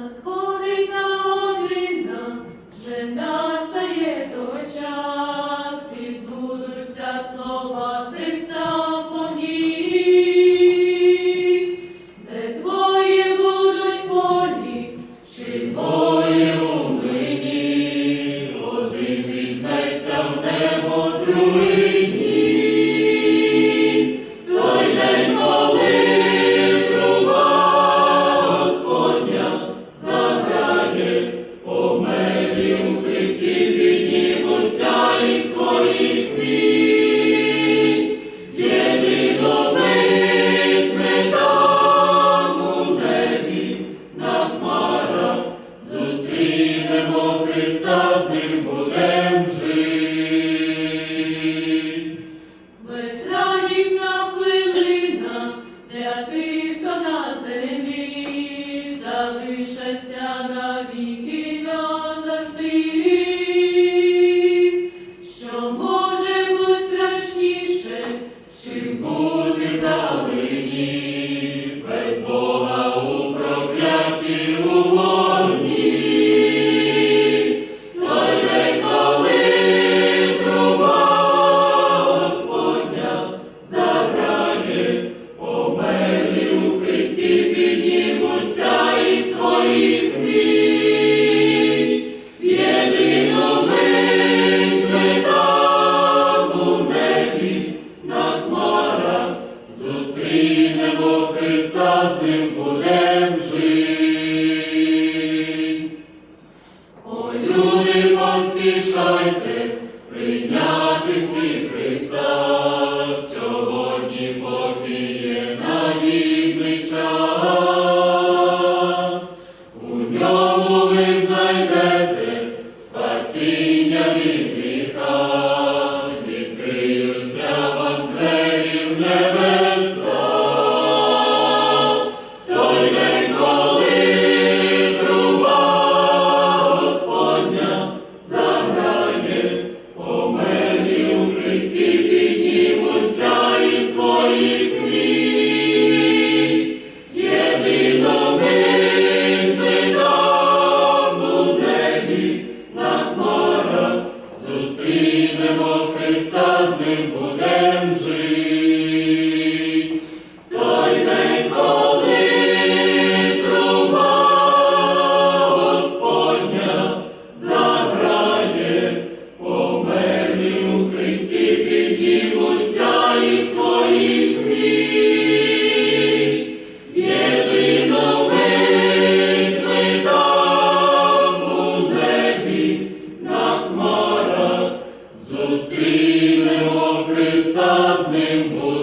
Надходить та година, вже Maria. ним будем жити. О, люди, поспішайте прийняти всіх Христа сьогодні поки. Amen.